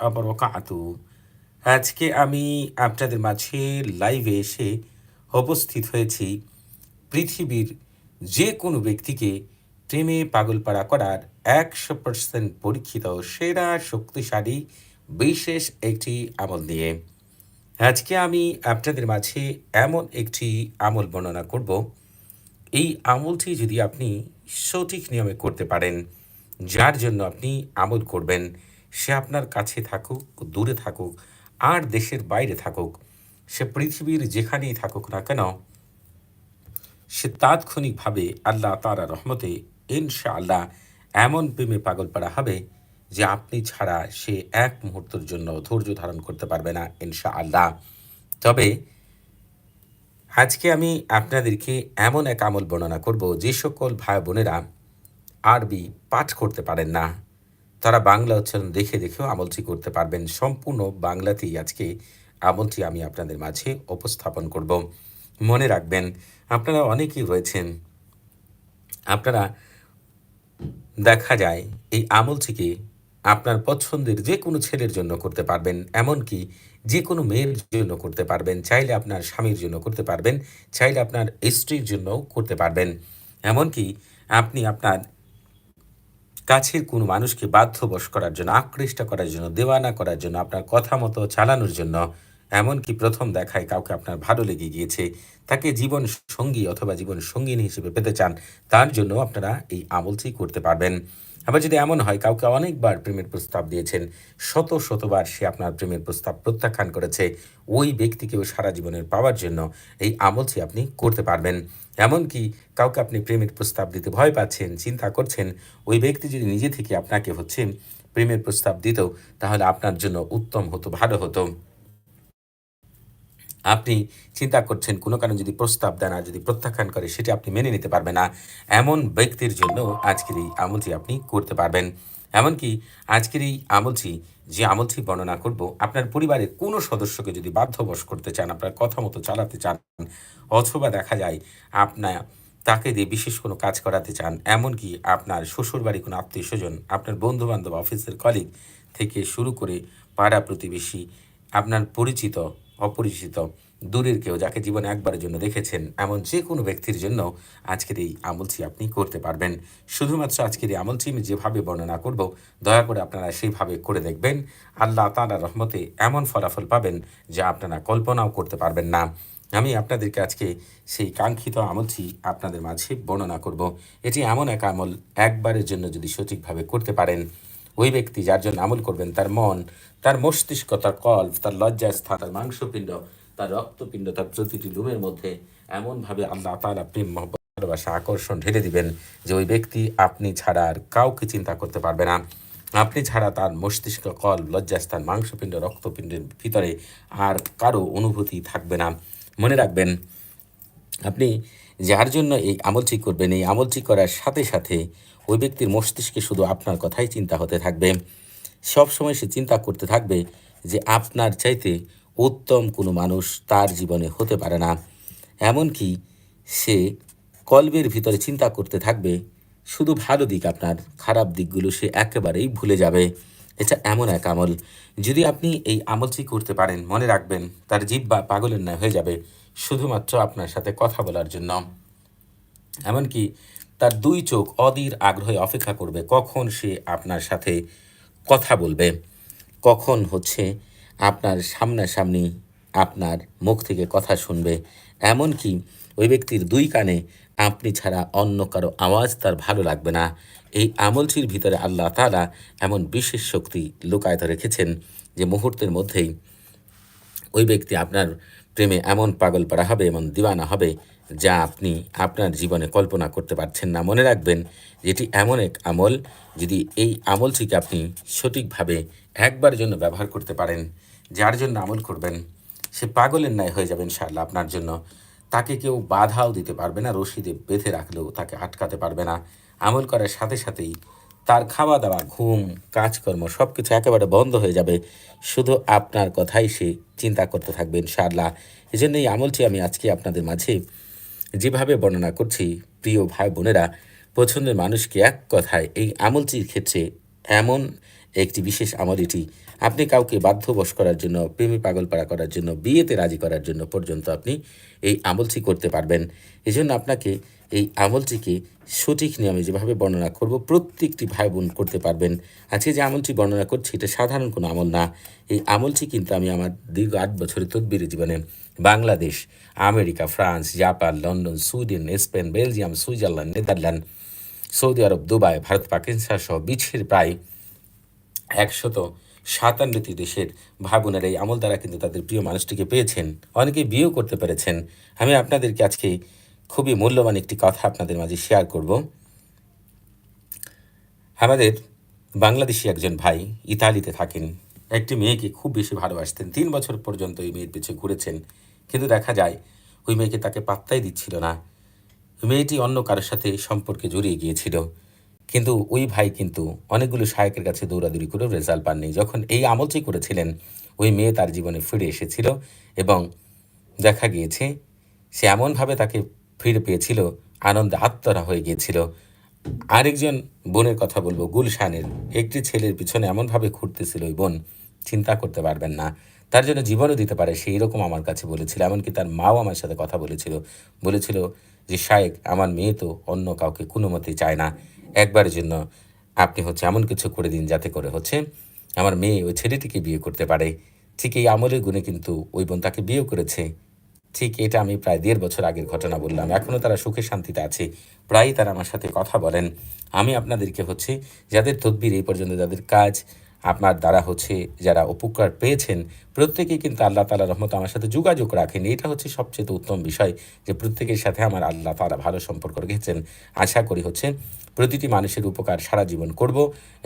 আবরকাতু আজকে আমি আপনাদের মাঝে লাইভে এসে উপস্থিত হয়েছি পৃথিবীর যে কোনো ব্যক্তিকে প্রেমে পাগলপাড়া করার একশো পার্সেন্ট পরীক্ষিত, সেরা, শক্তিশালী, বিশেষ একটি আমল নিয়ে। আজকে আমি আপনাদের মাঝে এমন একটি আমল বর্ণনা করব। এই আমলটি যদি আপনি সঠিক নিয়মে করতে পারেন, যার জন্য আপনি আমল করবেন সে আপনার কাছে থাকুক, দূরে থাকুক, আর দেশের বাইরে থাকুক, সে পৃথিবীর যেখানেই থাকুক না কেন, সে তাৎক্ষণিকভাবে আল্লাহ তারা রহমতে ইনশাআল্লাহ এমন প্রেমে পাগল পাড়া হবে যে আপনি ছাড়া সে এক মুহূর্তের জন্য ধৈর্য ধারণ করতে পারবে না ইনশাআল্লাহ। তবে আজকে আমি আপনাদেরকে এমন এক আমল বর্ণনা করব যে সকল ভাই বোনেরা আরবি পাঠ করতে পারেন না। তারা বাংলা উচ্চারণ দেখে দেখেও আমলটি করতে পারবেন। সম্পূর্ণ বাংলাতেই আজকে আমলটি আমি আপনাদের মাঝে উপস্থাপন করব। মনে রাখবেন, আপনারা অনেকেই রয়েছেন, আপনারা দেখা যায় এই আমলটিকে আপনার পছন্দের যে কোনো ছেলের জন্য করতে পারবেন, এমনকি যে কোনো মেয়ের জন্য করতে পারবেন, চাইলে আপনার স্বামীর জন্য করতে পারবেন, চাইলে আপনার স্ত্রীর জন্যও করতে পারবেন। এমনকি আপনি আপনার কাছের কোনো মানুষকে বাধ্যবশ করার জন্য, আকৃষ্ট করার জন্য, দেওয়ানা করার জন্য, আপনার কথা মতো চালানোর জন্য, এমনকি প্রথম দেখায় কাউকে আপনার ভালো লেগে গিয়েছে, তাকে জীবন সঙ্গী অথবা জীবন সঙ্গিনী হিসেবে পেতে চান, তার জন্য আপনারা এই আমলটি করতে পারবেন। আবার যদি এমন হয়, কাউকে অনেকবার প্রেমের প্রস্তাব দিয়েছেন, শত শতবার সে আপনার প্রেমের প্রস্তাব প্রত্যাখ্যান করেছে, ওই ব্যক্তিকেও সারা জীবনের পাওয়ার জন্য এই আমলটি আপনি করতে পারবেন। এমনকি কাউকে আপনি প্রেমের প্রস্তাব দিতে ভয় পাচ্ছেন, চিন্তা করছেন, ওই ব্যক্তি যদি নিজে থেকে আপনাকে হচ্ছে প্রেমের প্রস্তাব দিত, তাহলে আপনার জন্য উত্তম হতো, ভালো হতো। আপনি চিন্তা করছেন, কোনো কারণে যদি প্রস্তাব দেন আর যদি প্রত্যাখ্যান করে, সেটি আপনি মেনে নিতে পারবেন না। এমন ব্যক্তির জন্য আজকের এই আমলটি আপনি করতে পারবেন। এমনকি আজকের এই আমলটি, যে আমলটি বর্ণনা করব, আপনার পরিবারের কোনো সদস্যকে যদি বাধ্যবশ করতে চান, আপনার কথা মতো চালাতে চান, অথবা দেখা যায় আপনার তাকে দিয়ে বিশেষ কোনো কাজ করাতে চান, এমনকি আপনার শ্বশুরবাড়ি কোনো আত্মীয় স্বজন আপনার বন্ধু বান্ধব অফিসের কলিগ থেকে শুরু করে পাড়া প্রতিবেশী, আপনার পরিচিত অপরিচিত। দূরের কেউ যাকে জীবনে একবারের জন্য দেখেছেন, এমন যে কোনো ব্যক্তির জন্য আজকের এই আমলটি আপনি করতে পারবেন। শুধুমাত্র আজকের এই আমলটি আমি যেভাবে বর্ণনা করব, দয়া করে আপনারা সেইভাবে করে দেখবেন। আল্লাহ তাঁরা রহমতে এমন ফলাফল পাবেন যা আপনারা কল্পনাও করতে পারবেন না। আমি আপনাদেরকে আজকে সেই কাঙ্ক্ষিত আমলটি আপনাদের মাঝে বর্ণনা করব। এটি এমন এক আমল, একবারের জন্য যদি সঠিকভাবে করতে পারেন। ওই ব্যক্তি যার জন্য আমল করবেন, তার মন তার মস্তিষ্ক তার কল্প তার লজ্জাস্থান তার মাংসপিণ্ড, তার রক্তপিণ্ড, তার প্রতিটি লুমের মধ্যে এমনভাবে আল্লাহ তালা প্রেম ভালোবাসা, আকর্ষণ ঢেলে দিবেন যে ওই ব্যক্তি আপনি ছাড়া আর কাউকে চিন্তা করতে পারবে না। আপনি ছাড়া তার মস্তিষ্ক, কল লজ্জাস্থান মাংসপিণ্ড, রক্তপিণ্ডের ভিতরে আর কারও অনুভূতি থাকবে না। মনে রাখবেন, আপনি যার জন্য এই আমলটি করবেন, এই আমলটি করার সাথে সাথে ওই ব্যক্তির মস্তিষ্কে শুধু আপনার কথাই চিন্তা হতে থাকবে। সব সময় সে চিন্তা করতে থাকবে যে আপনার চাইতে উত্তম কোনো মানুষ তার জীবনে হতে পারে না। এমনকি সে কলবের ভিতরে চিন্তা করতে থাকবে, শুধু ভালো দিক আপনার, খারাপ দিকগুলো সে একেবারেই ভুলে যাবে। এটা এমন এক আমল। যদি আপনি এই আমলটি করতে পারেন, মনে রাখবেন, তার জীব বা পাগলের ন্যায় হয়ে যাবে, শুধুমাত্র আপনার সাথে কথা বলার জন্য। এমনকি তার দুই চোখ অধীর আগ্রহে অপেক্ষা করবে, কখন সে আপনার সাথে কথা বলবে, কখন হচ্ছে আপনার সামনাসামনি আপনার মুখ থেকে কথা শুনবে। এমনকি ওই ব্যক্তির দুই কানে আপনি ছাড়া অন্য কারও আওয়াজ তার ভালো লাগবে না। এই আমলটির ভিতরে আল্লাহ তালা এমন বিশেষ শক্তি লুকায়িত রেখেছেন যে মুহূর্তের মধ্যেই ওই ব্যক্তি আপনার প্রেমে এমন পাগল পাড়া হবে, এমন দিওয়ানা হবে যা আপনি আপনার জীবনে কল্পনা করতে পারছেন না। মনে রাখবেন যেটি এমন এক আমল, যদি এই আমলটিকে আপনি সঠিকভাবে একবার জন্য ব্যবহার করতে পারেন, যার জন্য আমল করবেন, সে পাগলের ন্যায় হয়ে যাবেন ইনশাআল্লাহ আপনার জন্য। তাকে কেউ বাধাও দিতে পারবে না, রশিদে বেঁধে রাখলেও তাকে আটকাতে পারবে না। আমল করার সাথে সাথেই তার খাওয়া দাওয়া ঘুম, কাজকর্ম সব কিছু একেবারে বন্ধ হয়ে যাবে। শুধু আপনার কথাই সে চিন্তা করতে থাকবে ইনশাআল্লাহ। এই জন্য এই আমলটি আমি আজকে আপনাদের মাঝে যেভাবে বর্ণনা করছি, প্রিয় ভাই বোনেরা, পছন্দের মানুষকে এক কথায় এই আমলটির ক্ষেত্রে এমন একটি বিশেষ আমল এটি। আপনি কাউকে বাধ্যবশ করার জন্য, প্রেমী পাগল পাড়া করার জন্য, বিয়েতে রাজি করার জন্য পর্যন্ত আপনি এই আমলটি করতে পারবেন। এজন্য আপনাকে এই আমলটিকে সঠিক নিয়মে যেভাবে বর্ণনা করব, প্রত্যেকটি ভাই বোন করতে পারবেন। আজকে যে আমলটি বর্ণনা করছি, এটা সাধারণ কোনো আমল না। এই আমলটি কিন্তু আমি আমার দীর্ঘ আট বছরের তদবির জীবনে Bangladesh, America, France, Japan, London, Sweden, Spain, Belgium, Switzerland, Netherland, Saudi Arab, Dubai, Bharat, Pakistan সহ বিশ্বের প্রায় একশত সাতান্নটি দেশের ভাই বোনেরা এই আমল দ্বারা কিন্তু তাদের প্রিয় মানুষটিকে পেয়েছেন। অনেকে বিয়েও করতে পেরেছেন। আমি আপনাদেরকে আজকে খুবই মূল্যবান একটি কথা আপনাদের মাঝে শেয়ার করব। আমাদের বাংলাদেশি একজন ভাই ইতালিতে থাকেন। একটি মেয়েকে খুব বেশি ভালোবাসতেন। তিন বছর পর্যন্ত ওই মেয়ের পিছু ঘুরেছেন। কিন্তু দেখা যায়, ওই মেয়েকে তাকে পাত্তাই দিচ্ছিল না। মেয়েটি অন্য কারোর সাথে সম্পর্কে জড়িয়ে গিয়েছিল। কিন্তু ওই ভাই কিন্তু অনেকগুলো সহায়কের কাছে দৌড়াদৌড়ি করেও রেজাল্ট পাননি। যখন এই আমলটি করেছিলেন, ওই মেয়ে তার জীবনে ফিরে এসেছিল এবং দেখা গিয়েছে, সে এমনভাবে তাকে ফিরে পেয়েছিল, আনন্দে আত্মরা হয়ে গিয়েছিল। আরেকজন বোনের কথা বলব, গুলশানের। একটি ছেলের পিছনে এমনভাবে ঘুরতেছিল ওই বোন, চিন্তা করতে পারবেন না। তার জন্য জীবনও দিতে পারে সেই রকম আমার কাছে বলেছিল। এমনকি তার মাও আমার সাথে কথা বলেছিল। বলেছিল যে, শায়েক, আমার মেয়ে তো অন্য কাউকে কোনো মতেই চায় না। একবারের জন্য আপনি হচ্ছে এমন কিছু করে দিন যাতে করে হচ্ছে আমার মেয়ে ওই ছেলেটিকে বিয়ে করতে পারে। ঠিক এই আমলের গুণে কিন্তু ওই বোন তাকে বিয়ে করেছে। ঠিক এটা আমি প্রায় দেড় বছর আগের ঘটনা বললাম। এখনও তারা সুখে শান্তিতে আছে। প্রায়ই তারা আমার সাথে কথা বলেন। আমি আপনাদেরকে হচ্ছে যাদের তদবির এই পর্যন্ত যাদের কাজ আপনার দ্বারা হচ্ছে যারা উপকার পেয়েছেন প্রত্যেকেই কিন্তু আল্লাহ তালা রহমত আমার সাথে যোগাযোগ রাখেন। এটা হচ্ছে সবচেয়ে উত্তম বিষয় যে প্রত্যেকের সাথে আমার আল্লাহ তালা ভালো সম্পর্ক রেখেছেন। আশা করি হচ্ছে প্রতিটি মানুষের উপকার সারা জীবন করব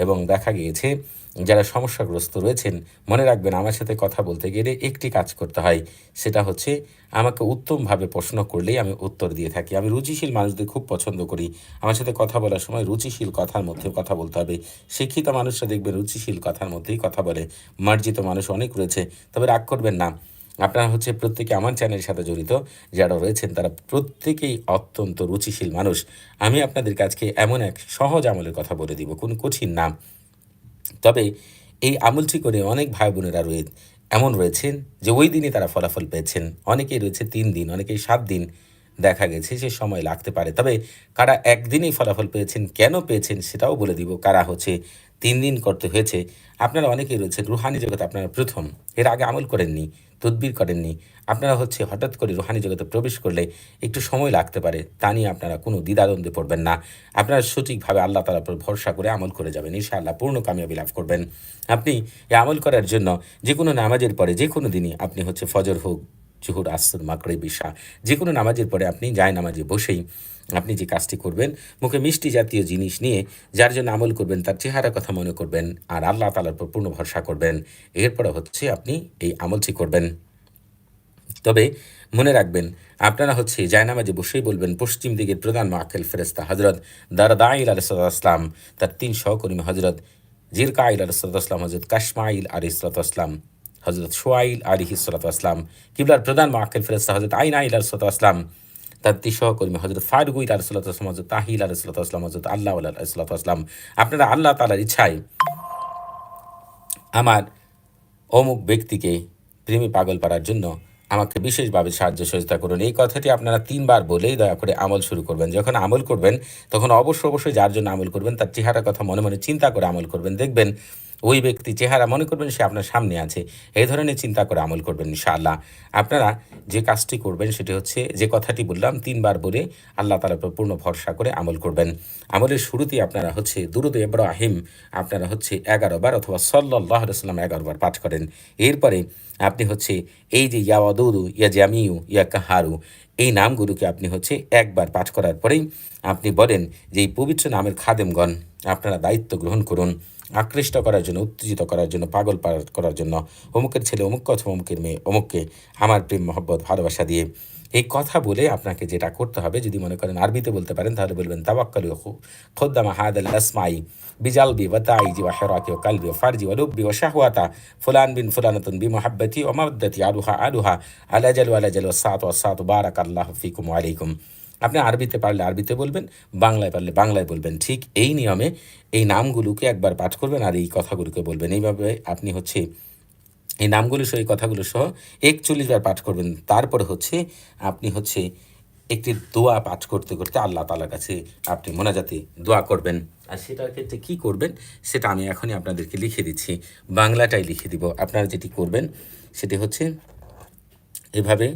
এবং দেখা গিয়েছে যারা সমস্যাগ্রস্ত রয়েছেন, মনে রাখবেন আমার সাথে কথা বলতে গেলে একটি কাজ করতে হয়, সেটা হচ্ছে আমাকে উত্তমভাবে প্রশ্ন করলেই আমি উত্তর দিয়ে থাকি। আমি রুচিশীল মানুষদের খুব পছন্দ করি। আমার সাথে কথা বলার সময় রুচিশীল কথার মধ্যে কথা বলতে হবে। শিক্ষিত মানুষরা দেখবেন রুচিশীল কথার মধ্যেই কথা বলে। মার্জিত মানুষ অনেক রয়েছে। তবে রাগ করবেন না। আপনারা হচ্ছে প্রত্যেকে আমার চ্যানেলের সাথে জড়িত। যারা রয়েছেন, তারা প্রত্যেকেই অত্যন্ত রুচিশীল মানুষ। আমি আপনাদের কাছকে এমন এক সহজ আমলের কথা বলে দিব। কোন কঠিন নাম তবে এই আমলটি করে অনেক ভাই বোনেরা রয়ে, এমন রয়েছেন যে ওই দিনই তারা ফলাফল পেয়েছেন। অনেকেই রয়েছে তিন দিন, অনেকেই সাত দিন দেখা গেছে সে সময় লাগতে পারে। তবে কারা একদিনেই ফলাফল পেয়েছেন, কেন পেয়েছেন সেটাও বলে দিব, কারা হচ্ছে তিন দিন করতে হয়েছে। আপনারা অনেকেই রয়েছেন, রুহানি জগতে আপনারা প্রথম। এর আগে আমল করেননি তদবির করেননি। আপনারা হচ্ছে হঠাৎ করে রুহানি জগতে প্রবেশ করলে একটু সময় লাগতে পারে, তা নিয়ে আপনারা কোনো দ্বিধাদ্বন্দ্বে পড়বেন না। আপনারা সঠিকভাবে আল্লাহ তালার উপর ভরসা করে আমল করে যাবেন। ইনশাআল্লাহ পূর্ণ কামিয়াবি লাভ করবেন। আপনি এই আমল করার জন্য যে কোনো নামাজের পরে যে কোনো দিনই আপনি হচ্ছে ফজর হোক, জুহুর আসর মাকড়ে বিশা যে কোনো নামাজের পরে আপনি যায় নামাজে বসেই আপনি যে কাজটি করবেন, মুখে মিষ্টি জাতীয় জিনিস নিয়ে যার জন্য আমল করবেন, তার চেহারা কথা মনে করবেন আর আল্লাহ তালার উপর পূর্ণ ভরসা করবেন। এরপরে হচ্ছে আপনি এই আমলটি করবেন। তবে মনে রাখবেন, আপনারা হচ্ছে জায়নামাজে বসেই বলবেন, পশ্চিম দিকের প্রধান মাকেল ফেরেস্তা হজরত দারদাইল আলসালাম তার তিন সহকর্মী হজরত জিরকা জিরকাইল আলসালাম হজরত কাশমাইল আলী সালাতাম হজরত সোয়াইল আলী হিসালাতাম কিবলার প্রধান মাকেল ফেরেস্তা হজরত আইন আইল আলসালাম তার তি হজরত ফারুগুই আলসালাম হজরত তাহিল আলসালাম হজরত আল্লাহ আল্লাহ আপনারা আল্লাহ তালার ইচ্ছায় আমার অমুক ব্যক্তিকে প্রেমী পাগল পাড়ার জন্য আমাকে বিশেষভাবে সাহায্য সহযোগিতা করুন। এই কথাটি আপনারা তিনবার বলেই দয়া করে আমল শুরু করবেন। যখন আমল করবেন, তখন অবশ্য অবশ্যই যার জন্য আমল করবেন, তার চেহারার কথা মনে মনে চিন্তা করে আমল করবেন। দেখবেন ওই ব্যক্তি চেহারা মনে করবেন সে আপনার সামনে আছে। এই ধরনের চিন্তা করে আমল করবেন ইনশাআল্লাহ। আপনারা যে কাজটি করবেন সেটি হচ্ছে যে কথাটি বললাম, তিনবার বলে আল্লাহ তালার উপর পূর্ণ ভরসা করে আমল করবেন। আমলের শুরুতেই আপনারা হচ্ছে দুরুদ ইব্রাহিম, আপনারা হচ্ছে এগারো বার অথবা সল্লাহ সাল্লাম এগারো বার পাঠ করেন। এরপরে আপনি হচ্ছে এই যে ইয়াওয়াদুদু ইয়া জামিউ, ইয়া কাহারু, এই নামগুলোকে আপনি হচ্ছে একবার পাঠ করার পরেই আপনি বলেন যে এই পবিত্র নামের খাদেমগণ, আপনারা দায়িত্ব গ্রহণ করুন। আকৃষ্ট করার জন্য, উত্তেজিত করার জন্য, পাগল করার জন্য, অমুকের ছেলে, অমুক অথবা অমুকের মেয়ে, অমুককে আমার প্রেম, মহব্বত, ভালোবাসা দিয়ে এই কথা বলে আপনাকে যেটা করতে হবে, যদি মনে করেন আরবিতে বলতে পারেন, তাহলে বলবেন তাবাক্কালি খোদ্দামা হাদ আল আসমাই বিজালবি ওয়াতাইজি ওয়া হেরাকি ও কালবি ও ফারজি ও লুব্বি ও শাহওয়াতা, ফুলান বিন ফুলানাতুন বি মোহাব্বতি ও মাবদ্দতি আলুহা আলুহা আলাজাল আলাজাল ও সাত ও সাত বারাক আল্লাহ ফিকুম আলাইকুম। আপনি আরবিতে পারলে আরবিতে বলবেন, বাংলায় পারলে বাংলায় বলবেন। ঠিক এই নিয়মে এই নামগুলোকে একবার পাঠ করবেন আর এই কথাগুলোকে বলবেন। এইভাবে আপনি হচ্ছে এই নামগুলো সহ এই কথাগুলো সহ একচল্লিশ বার পাঠ করবেন। তারপরে হচ্ছে আপনি হচ্ছে একটি দোয়া পাঠ করতে করতে আল্লাহ তালার কাছে আপনি মোনাজাতে দোয়া করবেন। আর সেটার ক্ষেত্রে কী করবেন, সেটা আমি এখনই আপনাদেরকে লিখে দিচ্ছি। বাংলাটাই লিখে দিব। আপনারা যেটি করবেন, সেটি হচ্ছে এভাবে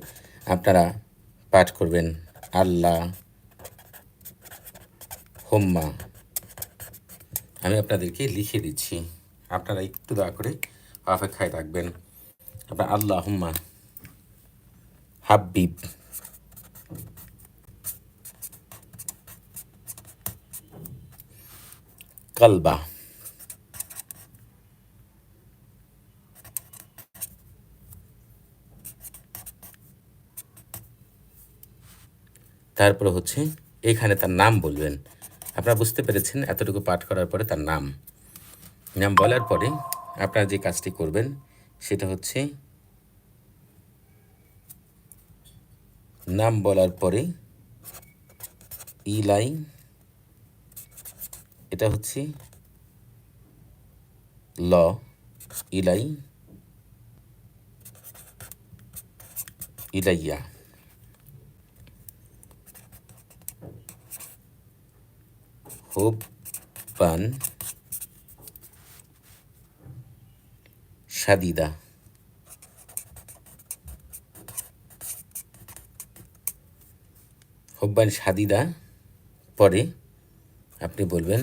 আপনারা পাঠ করবেন। আল্লাহ হোম্মা। আমি আপনাদেরকে লিখে দিচ্ছি। আপনারা একটু দয়া করে অপেক্ষায় থাকবেন। আপনার আল্লাহ হুম্মা হাব্বিব। কালবা। তারপরে হচ্ছে এখানে তার নাম বলবেন। আপনারা বুঝতে পেরেছেন এতটুকু পাঠ করার পরে তার নাম। নাম বলার পরে আপনারা যে কাজটি করবেন সেটা হচ্ছে নাম বলার পরে ইলাই, এটা হচ্ছে ল, ইলাই, ইলাইয়া। হুব্বান সাদিদা। হুব্বান সাদিদা। পরে আপনি বলবেন,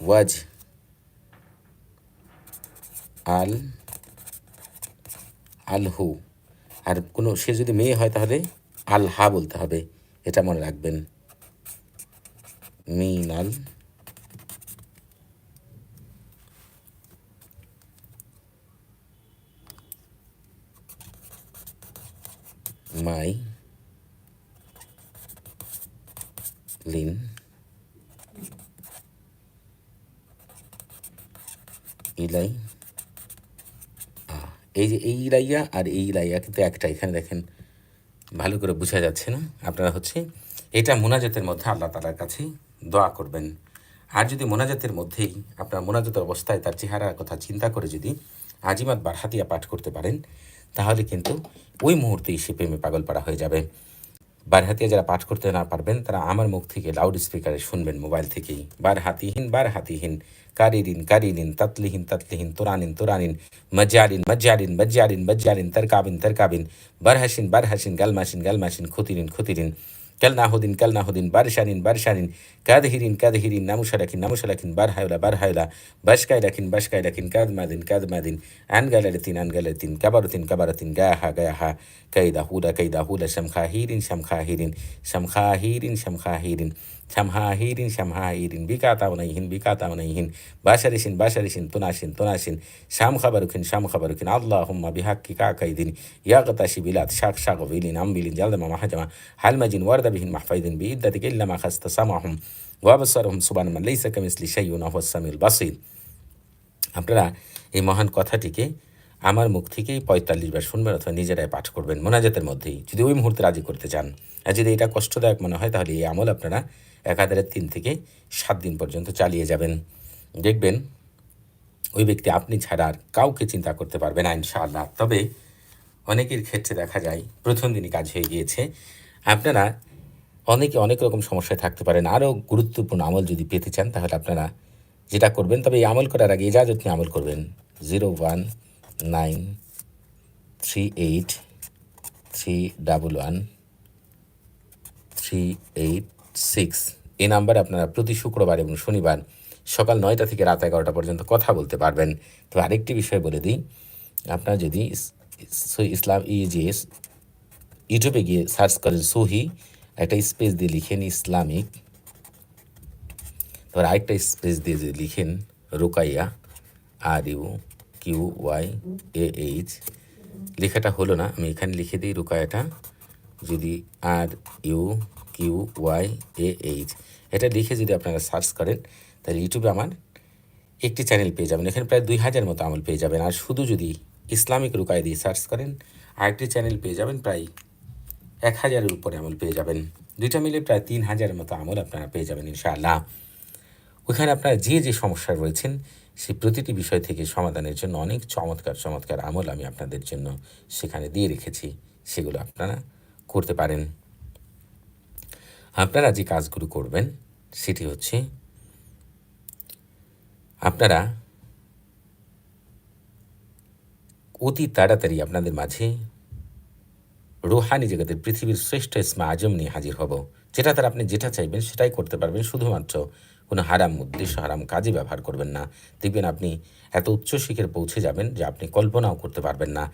ওয়াজ আল আলহু আর কোনো, সে যদি মেয়ে হয় তাহলে আলহা বলতে হবে। এটা মনে রাখবেন। মিনাল মাই। লিন। ইলাই। এই যে এই ইলাইয়া আর এই ইলাইয়া কিন্তু একটা। এখানে দেখেন ভালো করে বোঝা যাচ্ছে না। আপনারা হচ্ছে, এটা মোনাজাতের মধ্যে আল্লাহ তালার কাছে দোয়া করবেন। আর যদি মোনাজাতের মধ্যেই আপনার মোনাজাতের অবস্থায় তার চেহারার কথা চিন্তা করে যদি আজিমাত বারহাতিয়া পাঠ করতে পারেন, তাহলে কিন্তু ওই মুহূর্তেই সে প্রেমে পাগল পাড়া হয়ে যাবে। বারহাতিয়া যারা পাঠ করতে না পারবেন, তারা আমার মুখ থেকে লাউড স্পিকারে শুনবেন মোবাইল থেকেই। বার হাতিহীন বার হাতিহীন কারিরিন কারিরিন তাতলিহীন তাতলিহীন, তোরানিন তোরানিন, মজ্জারিন মজ্জারিন মজ্জারিন মজ্জারিন, তরকাবিন তরকাবিন, বারহাসিন বারহাসিন, গালমাসিন গালমাসিন, খুতিরিন খুতিরিন। كلنا هودين كلنا هودين بارشانين بارشانين كادهيرين كادهيرين ناموشا لكن ناموشا لكن بارهايلا بارهايلا بشكي لكن كاذماد كاذماد أنجلت أنجلت كبرت كبرت جاها جاها كيدهود كيدهود شمها هيرين شمها هيرين بيكا شمهاهير بكا بيكا بكا تاونيهن بشرشن بشرشن تناشين تناشين شام خبركين شام خبركين اللهم بحقك يا يغتشي بلاد شاك شاك ويلين أم بيلين جلد ما محجما حلمجين ورد বিহিন মাহফাইদিন বিহিদ দাতিকে ইল্লামা খাস্তা সামাহম গোয়াবসারহম সুবান মাল্লাইসা কামিসলি শাইউন আহ্বাস সামিল বাসিদ আপনারা এই মহান কথাটিকে আমার মুখ থেকেই পঁয়তাল্লিশ বার শুনবেন অথবা নিজেরাই পাঠ করবেন মোনাজাতের মধ্যেই। যদি ওই মুহূর্তে রাজি করতে চান আর যদি এটা কষ্টদায়ক মনে হয়, তাহলে এই আমল আপনারা একাধারে তিন থেকে সাত দিন পর্যন্ত চালিয়ে যাবেন। দেখবেন ওই ব্যক্তি আপনি ছাড়া আর কাউকে চিন্তা করতে পারবেন না, ইনশাআল্লাহ। তবে অনেকের ক্ষেত্রে দেখা যায়, প্রথম দিনই কাজ হয়ে গিয়েছে। আপনারা অনেকে অনেক রকম সমস্যায় থাকতে পারেন। আরও গুরুত্বপূর্ণ আমল যদি পেতে চান, তাহলে আপনারা যেটা করবেন, তবে এই আমল করার আগে ইজাজত নিয়ে আমল করবেন। Zero one nine three eight three double one three eight six. এই নাম্বারে আপনারা প্রতি শুক্রবার এবং শনিবার সকাল নয়টা থেকে রাত এগারোটা পর্যন্ত কথা বলতে পারবেন। তবে আরেকটি বিষয় বলে দিই, আপনারা যদি ইস- ইস- ইসলাম ই যে ইউটিউবে গিয়ে সার্চ করেন সহি একটা স্পেস দিয়ে লিখেন ইসলামিক। তারপর আরেকটা স্পেস দিয়ে যে লিখেন Rokaiya R U Q, Y, A, H. লেখাটা হলো না, আমি এখানে লিখে দিই রোকায়াটা যদি R U Q, Y, A, H. এটা লিখে যদি আপনারা সার্চ করেন, তাহলে ইউটিউবে আমার একটি চ্যানেল পেয়ে যাবেন। এখানে প্রায় দুই হাজার মতো আমল পেয়ে যাবেন। আর শুধু যদি ইসলামিক রুকায় দিয়ে সার্চ করেন, আরেকটি চ্যানেল পেয়ে যাবেন প্রায় এক হাজারের উপরে আমল পেয়ে যাবেন। দুইটা মিলে প্রায় তিন হাজারের মতো আমল আপনারা পেয়ে যাবেন ইনশাআল্লাহ। ওইখানে আপনারা যে যে সমস্যা রয়েছেন, সেই প্রতিটি বিষয় থেকে সমাধানের জন্য অনেক চমৎকার চমৎকার আমল আমি আপনাদের জন্য সেখানে দিয়ে রেখেছি। সেগুলো আপনারা করতে পারেন। আপনারা যে কাজগুলো করবেন, সেটি হচ্ছে আপনারা অতি তাড়াতাড়ি আপনাদের মাঝে রুহানি জগতের পৃথিবীর শ্রেষ্ঠ ইসমা আজম নিয়ে হাজির হব। যেটা তারা আপনি যেটা চাইবেন সেটাই করতে পারবেন। শুধুমাত্র কোনো হারাম উদ্দেশ্য, হারাম কাজে ব্যবহার করবেন না। দেখবেন আপনি এত উচ্চ শিখের পৌঁছে যাবেন যে আপনি কল্পনাও করতে পারবেন না।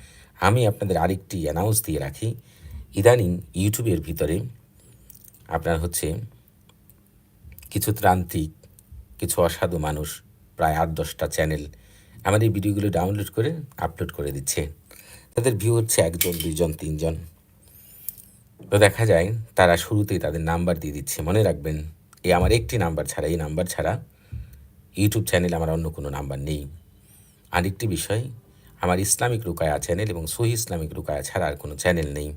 আমি আপনাদের আরেকটি অ্যানাউন্স দিয়ে রাখি। ইদানিং ইউটিউবের ভিতরে আপনার হচ্ছে কিছু ত্রান্তিক, কিছু অসাধু মানুষ প্রায় আট দশটা চ্যানেল আমার এই ভিডিওগুলো ডাউনলোড করে আপলোড করে দিচ্ছে। তাদের ভিউ হচ্ছে একজন, দুইজন, তিনজন। তো দেখা যায় তারা শুরুতেই তাদের নাম্বার দিয়ে দিচ্ছে। মনে রাখবেন এই আমার একটি নাম্বার ছাড়া, এই নাম্বার ছাড়া ইউটিউব চ্যানেলে আমার অন্য কোনো নাম্বার নেই। আরেকটি বিষয়, আমার ইসলামিক রুকায়া চ্যানেল এবং সহি ইসলামিক রুকায়া ছাড়া আর কোনো চ্যানেল নেই।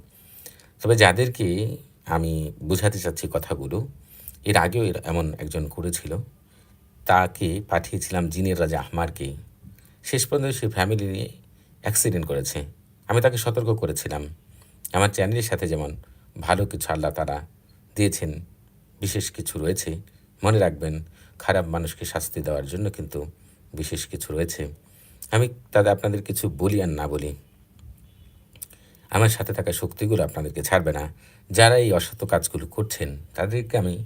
তবে যাদেরকে আমি বোঝাতে চাচ্ছি কথাগুলো, এর আগেও এমন একজন করেছিল। তাকে পাঠিয়েছিলাম জিনের রাজা আহমারকে। শেষ পর্যন্ত সে ফ্যামিলি নিয়ে অ্যাক্সিডেন্ট করেছে। আমি তাকে সতর্ক করেছিলাম। আমার চ্যানেলের সাথে যেমন ভালো কিছু আল্লাহ তারা দিয়েছেন, বিশেষ কিছু রয়েছে। মনে রাখবেন, খারাপ মানুষকে শাস্তি দেওয়ার জন্য কিন্তু বিশেষ কিছু রয়েছে। আমি তাদের আপনাদের কিছু বলি আর না বলি। আমার সাথে থাকা শক্তিগুলো আপনাদেরকে ছাড়বে না। যারা এই অসৎ কাজগুলো করছেন, তাদেরকে আমি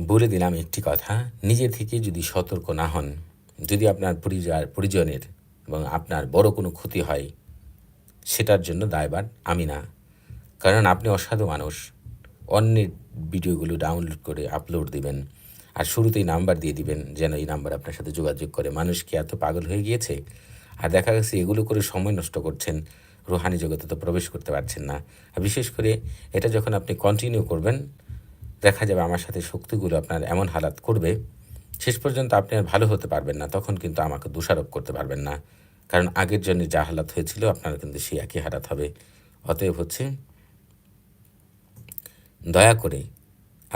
বলে দিলাম একটি কথা, নিজে থেকে যদি সতর্ক না হন, যদি আপনার পরিবার পরিজনের এবং আপনার বড় কোনো ক্ষতি হয় সেটার জন্য দায়বার আমি না। কারণ আপনি অসাধু মানুষ। অন্যের ভিডিওগুলো ডাউনলোড করে আপলোড দিবেন। আর শুরুতেই নাম্বার দিয়ে দিবেন যেন এই নাম্বার আপনার সাথে যোগাযোগ করে। মানুষ কি এত পাগল হয়ে গিয়েছে? আর দেখা গেছে এগুলো করে সময় নষ্ট করছেন। রুহানি জগতে তো প্রবেশ করতে পারছেন না। আর বিশেষ করে এটা যখন আপনি কন্টিনিউ করবেন, দেখা যাবে আমার সাথে শক্তিগুলো আপনার এমন হালাত করবে, শেষ পর্যন্ত আপনি আর ভালো হতে পারবেন না। তখন কিন্তু আমাকে দোষারোপ করতে পারবেন না। কারণ আগের জন্য যা হালাত হয়েছিল, আপনার কিন্তু সেই একই হালাত হবে। অতএব হচ্ছে, দয়া করে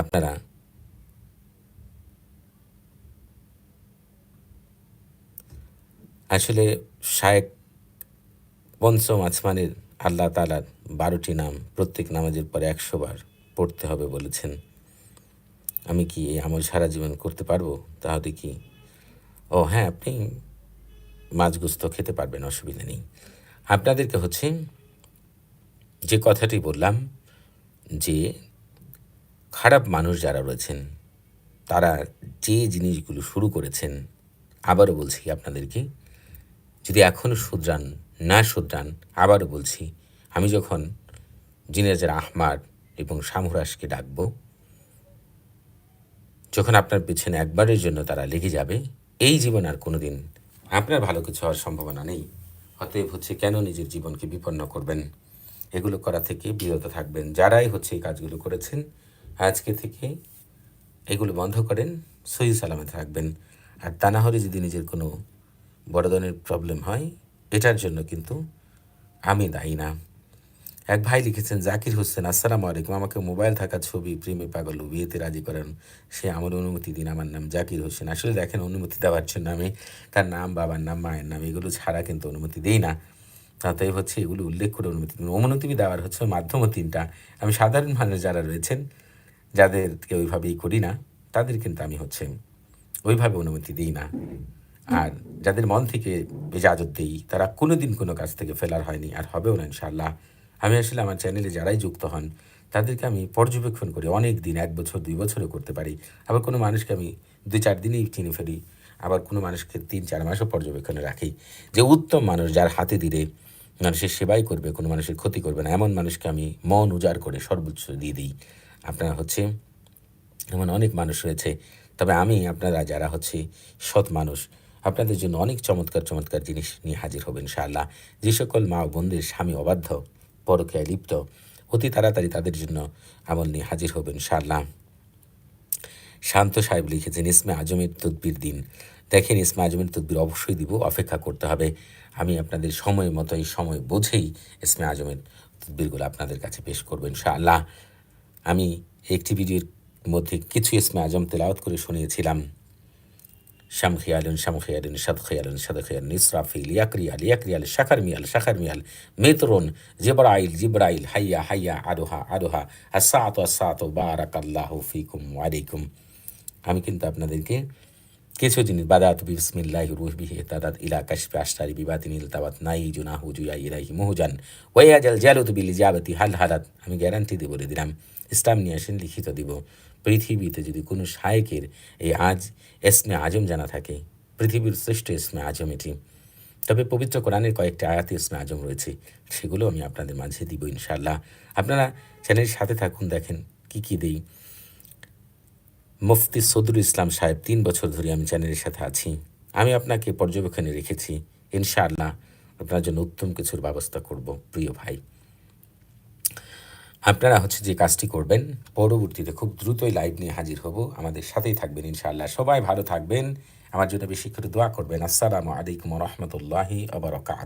আপনারা আসলে শায়েক পঞ্চম আসমানের আল্লাহ তালার বারোটি নাম, প্রত্যেক নামাজের পরে একশো বার পড়তে হবে বলেছেন। আমি কি এই আমল সারা জীবন করতে পারব? তাহলে কি? ও হ্যাঁ আপনি মাছ গুস্ত খেতে পারবেন, অসুবিধা নেই। আপনাদেরকে হচ্ছে যে কথাটি বললাম যে খারাপ মানুষ যারা রয়েছেন, তারা যে জিনিসগুলো শুরু করেছেন, আবারও বলছি আপনাদেরকে, যদি এখনও শুধরান, না শুধরান, আবারও বলছি, আমি যখন জিনেজার আহমার এবং শামুরাসকে ডাকবো, যখন আপনার পিছনে একবারের জন্য তারা লেগে যাবে, এই জীবন আর কোনো দিন আপনার ভালো কিছু হওয়ার সম্ভাবনা নেই। অতএব হচ্ছে কেন নিজের জীবনকে বিপন্ন করবেন? এগুলো করা থেকে বিরত থাকবেন। যারাই হচ্ছে এই কাজগুলো করেছেন, আজকে থেকে এগুলো বন্ধ করেন, সহি সালামে থাকবেন। আর তা না হলে যদি নিজের কোনো বড় ধরনের প্রবলেম হয়, এটার জন্য কিন্তু আমি দায়ী না। এক ভাই লিখেছেন, জাকির হোসেন, আসসালামু আলাইকুম। আমাকে মোবাইল থাকা ছবি প্রেমে পাগল, বিয়েতে রাজি করেন। সে আমার অনুমতি দিন, আমার নাম জাকির হোসেন। আসলে দেখেন, অনুমতি দেওয়ার জন্য আমি তার নাম, বাবার নাম, মায়ের নাম এগুলো ছাড়া কিন্তু অনুমতি দিই না। তাই হচ্ছে এগুলো উল্লেখ করে অনুমতি অনুমতি দেওয়ার হচ্ছে মাধ্যম তিনটা। আমি সাধারণ মানুষ যারা রয়েছেন, যাদেরকে ওইভাবেই করি না, তাদের কিন্তু আমি হচ্ছে ওইভাবে অনুমতি দিই না। আর যাদের মন থেকে ইজাজত দিই, তারা কোনোদিন কোনো কাজ থেকে ফেলার হয়নি, আর হবেও না ইনশাল্লাহ আমি আসলে আমার চ্যানেলে যারাই যুক্ত হন, তাদেরকে আমি পর্যবেক্ষণ করি। অনেক দিন, এক বছর, দুই বছরও করতে পারি। আবার কোনো মানুষকে আমি দুই চার দিনেই চিনে ফেলি। আবার কোনো মানুষকে তিন চার মাসও পর্যবেক্ষণে রাখি। যে উত্তম মানুষ যার হাতে দিলে মানুষের সেবাই করবে, কোনো মানুষের ক্ষতি করবে না। এমন মানুষকে আমি মন উজাড় করে সর্বোচ্চ দিয়ে দিই। আপনারা হচ্ছে এমন অনেক মানুষ রয়েছে। তবে আমি, আপনারা যারা হচ্ছে সৎ মানুষ, আপনাদের জন্য অনেক চমৎকার চমৎকার জিনিস নিয়ে হাজির হবেন ইনশাআল্লাহ। যে সকল মা বোনদের স্বামী অবাধ্য পরকীয়ায় লিপ্ত। অতি তাড়াতাড়ি তাদের জন্য আমল নিয়ে হাজির হবেন, ইনশাআল্লাহ। শান্ত সাহেব লিখেছেন, ইসমে আজমের তদবির দিন। দেখেন, ইসমে আজমের তদবির অবশ্যই দিব, অপেক্ষা করতে হবে। আমি আপনাদের সময় মতো, এই সময় বুঝেই ইসমে আজমের তদবিরগুলো আপনাদের কাছে পেশ করবেন ইনশাআল্লাহ। আমি একটি ভিডিওর মধ্যে কিছু ইসমে আজম তেলাওয়াত করে শুনিয়েছিলাম। শাম খিয়ালুন শাম খিয়ালুন সাদ খিয়ালুন সাদ খিয়ালুন ইসরাফিল ইয়াকরিয়াল ইয়াকরিয়াল শাখার মিয়াল শাখার মিয়াল মেতরুন জিব্রাইল জিব্রাইল হাইয়া হাইয়া আরোহা আরোহা আসাত আসাত বারাকাল্লাহ ফিকুম ওয়ালাইকুম আমি কিন্তু আপনাদেরকে কিছু জিনিস বাদাত বিসমিল্লাহ রুহ বিহে তাদাত ইলা কাশফে আশতারি বিবাতি নীল তাবাত নাই জুনাহু জুয়া ইলাহি মুহুজান। ওয়া জাল জালুত বিল জাবাতি হাল হালাত। আমি গ্যারান্টি দিয়ে বলে দিলাম। ইসলাম নিয়ে আসেন, লিখিত দিব। পৃথিবীতে যদি কোনো শায়েকের এই আজ এসমে আজম জানা থাকে, পৃথিবীর শ্রেষ্ঠ ইসমে আজম এটি। তবে পবিত্র কোরআনের কয়েকটি আয়াতে ইসমে আজম রয়েছে। সেগুলো আমি আপনাদের মাঝে দিব ইনশাল্লাহ আপনারা চ্যানেলের সাথে থাকুন, দেখেন কি কি দেই। মুফতি সদরুল ইসলাম সাহেব, তিন বছর ধরে আমি চ্যানেলের সাথে আছি। আমি আপনাকে পর্যবেক্ষণে রেখেছি। ইনশাআল্লাহ আপনার জন্য উত্তম কিছুর ব্যবস্থা করব, প্রিয় ভাই। আপনারা হচ্ছে যে কাজটি করবেন, পরবর্তীতে খুব দ্রুতই লাইভ নিয়ে হাজির হব। আমাদের সাথেই থাকবেন ইনশাআল্লাহ। সবাই ভালো থাকবেন। আমার জন্য বেশি করে দোয়া করবেন। আসসালামু আলাইকুম রহমতুল্লাহি আবরকাত